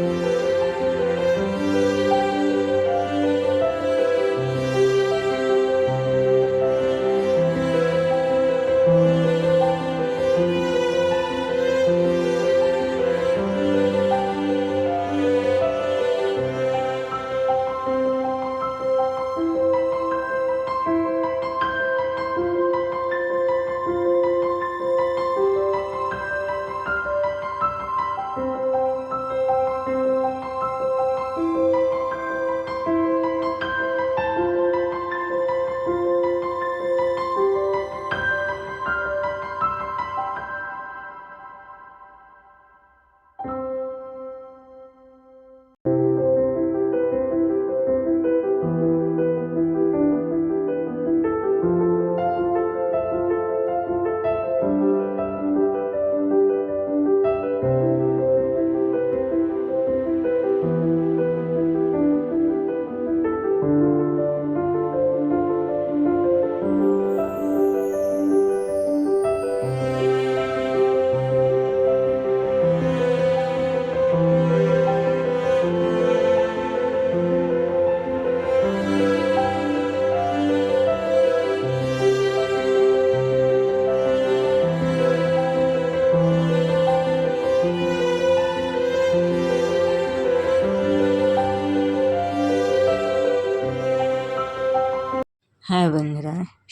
Música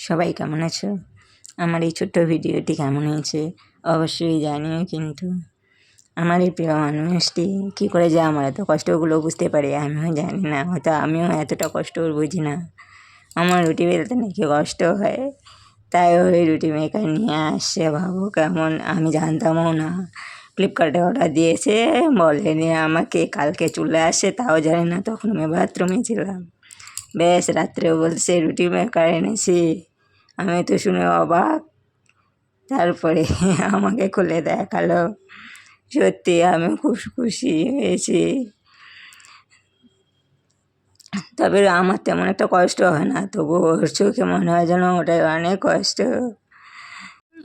সবাই কেমন আছো? আমার এই ছোট্ট ভিডিওটি কেমন হয়েছে অবশ্যই জানিও কিন্তু। আমার এই প্রিয় মানুষটি কী করে যে আমার এত কষ্টগুলো বুঝতে পারে আমিও জানি না, হয়তো আমিও এতটা কষ্ট বুঝি না। আমার রুটি বেলতে নাকি কষ্ট হয়, তাই ওই রুটি মেকার নিয়ে আসছে ভাবো কেমন? আমি জানতামও না। ফ্লিপকার্টে অর্ডার দিয়েছে, বলেনি আমাকে, কালকে চলে আসে, তাও জানি না, তখন আমি বাথরুমে ছিলাম। বেশ রাত্রে বলছে, রুটি মেকার এনেছি আমি তো শুনে অবাক। তারপরে আমাকে খুলে দেখাল। সত্যি, আমি খুব খুশি হয়েছি। তবে আমার তেমন একটা কষ্ট হয় না, তবু ওর চোখে মনে হয় যেন ওটাই অনেক কষ্ট।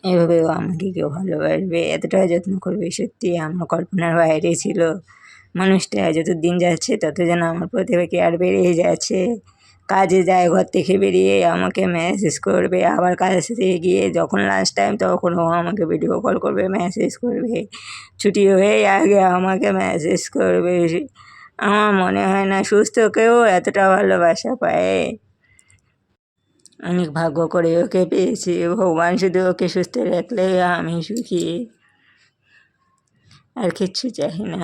এভাবেও আমাকে কেউ ভালোবাসবে এতটা যত্ন করবে, সত্যি আমার কল্পনার বাইরে ছিল। মানুষটা যত দিন যাচ্ছে, তত যেন আমার প্রতি আর বেড়েই যাচ্ছে। কাজে যায়, ঘর থেকে বেরিয়ে আমাকে মেসেজ করবে, আবার কাজ গিয়ে যখন লাস্ট টাইম তখন ও আমাকে ভিডিও কল করবে মেসেজ করবে। ছুটি হয়ে আগে আমাকে মেসেজ করবে। আমার মনে হয় না সুস্থ কেউ এতটা ভালোবাসা পায়। অনেক ভাগ্য করে ওকে পেয়েছি। ভগবান শুধু ওকে সুস্থ রাখলে আমি সুখী। আর কিচ্ছু চাই না।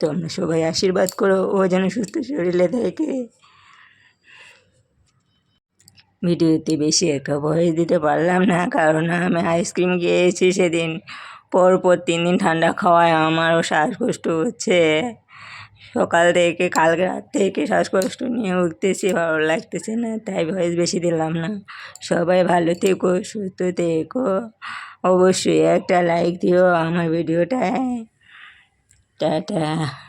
তোমরা সবাই আশীর্বাদ করো, ও যেন সুস্থ শরীরে থাকে। ভিডিওতে বেশি একটা ভয়েস দিতে পারলাম না, কারণ আমি আইসক্রিম খেয়েছি সেদিন। পরপর তিন দিন ঠান্ডা খাওয়ায় আমারও শ্বাসকষ্ট হচ্ছে। সকাল থেকে, কালকে রাত থেকে শ্বাসকষ্ট নিয়ে উঠতেছি, ভালো লাগতেছে না, তাই ভয়েস বেশি দিলাম না। সবাই ভালো থেকো, সুস্থ থেকো। অবশ্যই একটা লাইক দিও আমার ভিডিওটায়। 对对。